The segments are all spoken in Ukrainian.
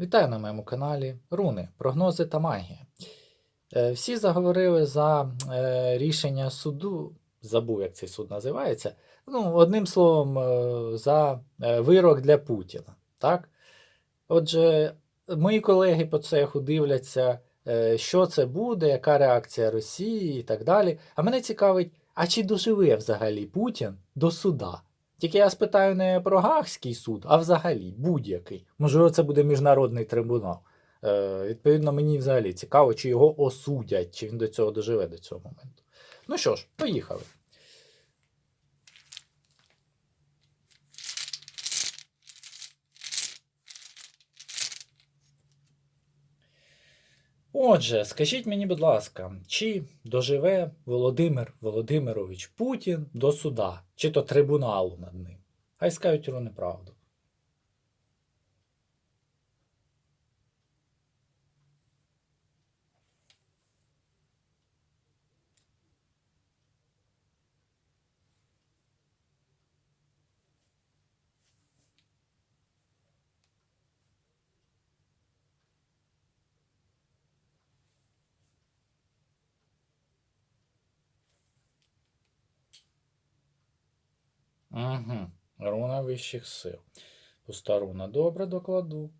Вітаю на моєму каналі Руни, прогнози та магія. Е, Всі заговорили за е, рішення суду, забув, як цей суд називається. Ну, одним словом, е, за вирок для Путіна. Так? Отже, мої колеги по цеху дивляться, що це буде, яка реакція Росії і так далі. А мене цікавить, а чи доживе взагалі Путін до суда? Тільки я спитаю не про Гаагський суд, а взагалі будь-який. Можливо, це буде міжнародний трибунал. Е, відповідно, мені взагалі цікаво, чи його осудять, чи він до цього доживе до цього моменту. Ну що ж, поїхали. Отже, скажіть мені, будь ласка, чи доживе Володимир Володимирович Путін до суда, чи то трибуналу над ним? Хай скажуть неправду. Угу. Руна вищих сил. Пуста руна. Добре докладу.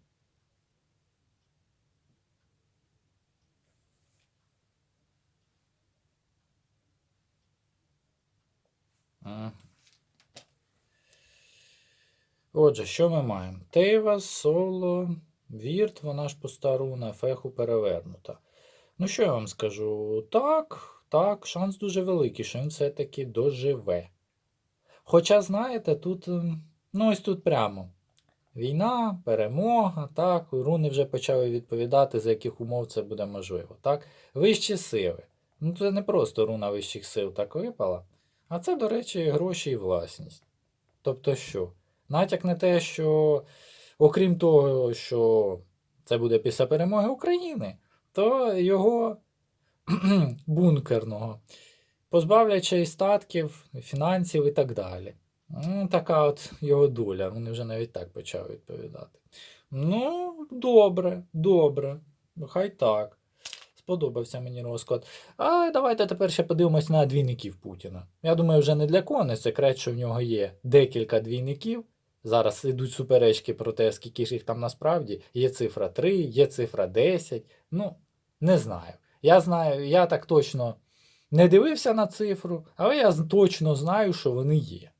Отже, що ми маємо? Тейва, соло, вірт, вона ж пуста руна, феху перевернута. Ну, що я вам скажу? Так, так, шанс дуже великий, що він все-таки доживе. Хоча, знаєте, тут, ем, ну ось тут прямо. Війна, перемога, так, руни вже почали відповідати, за яких умов це буде можливо. Так? Вищі сили. Ну, це не просто руна вищих сил так випала, а це, до речі, гроші і власність. Тобто що? Натяк на те, що, окрім того, що це буде після перемоги України, то його бункерного й статків, фінансів і так далі. Ну, така от його доля. Вони вже навіть так почали відповідати. Ну, добре, добре. Хай так. Сподобався мені розклад. А давайте тепер ще подивимось на двійників Путіна. Я думаю, вже не для кого не секрет, що в нього є декілька двійників. Зараз йдуть суперечки про те, скільки ж їх там насправді. Є цифра 3, є цифра 10. Ну, не знаю. Я знаю, я так точно не дивився на цифру, але я точно знаю, що вони є.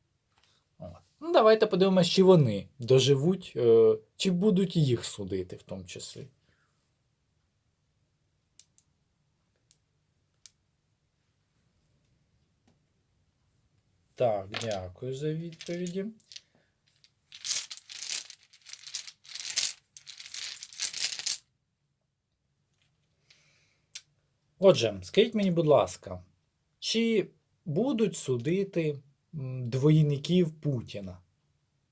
Ну, давайте подивимось, чи вони доживуть, е, чи будуть їх судити в тому числі. Так, дякую за відповіді. Отже, скажіть мені, будь ласка, чи будуть судити двойників Путіна?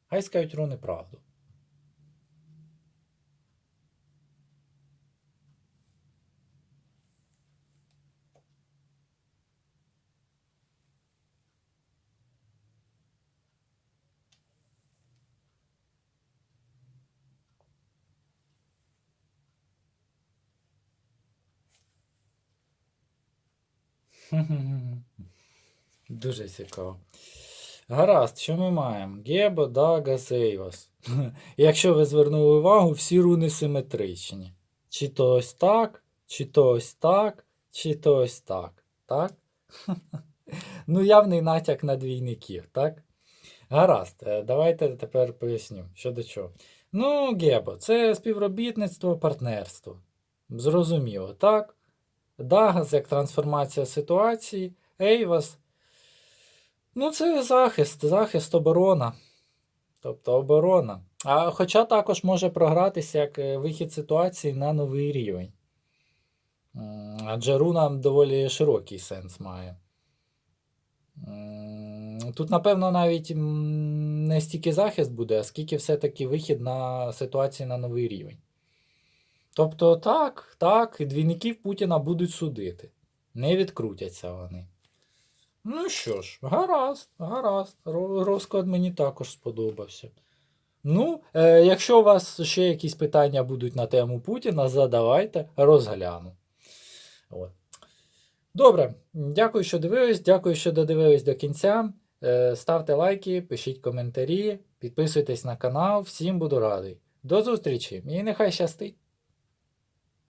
Хай скажуть руни правду. Дуже цікаво. Гаразд, що ми маємо? Гебо, Дага, Сейвас. Якщо ви звернули увагу, всі руни симетричні. Чи то ось так, чи то ось так, чи то ось так. Так? Ну, явний натяк на двійників, так? Гаразд, е, давайте тепер поясню, що до чого. Ну, Гебо, це співробітництво, партнерство. Зрозуміло, так? Дагас як трансформація ситуації, Ейвас. Ну, це захист, захист оборона. Тобто оборона. А хоча також може програтися як е, вихід ситуації на новий рівень. Адже руна доволі широкий сенс має. Тут, напевно, навіть не стільки захист буде, а скільки все-таки вихід на ситуації на новий рівень. Тобто, так, так, і двійників Путіна будуть судити. Не відкрутяться вони. Ну що ж, гаразд, гаразд. Розклад мені також сподобався. Ну, е, якщо у вас ще якісь питання будуть на тему Путіна, задавайте, розгляну. От. Добре, дякую, що дивились, дякую, що додивились до кінця. Е, Ставте лайки, пишіть коментарі, підписуйтесь на канал, всім буду радий. До зустрічі і нехай щастить!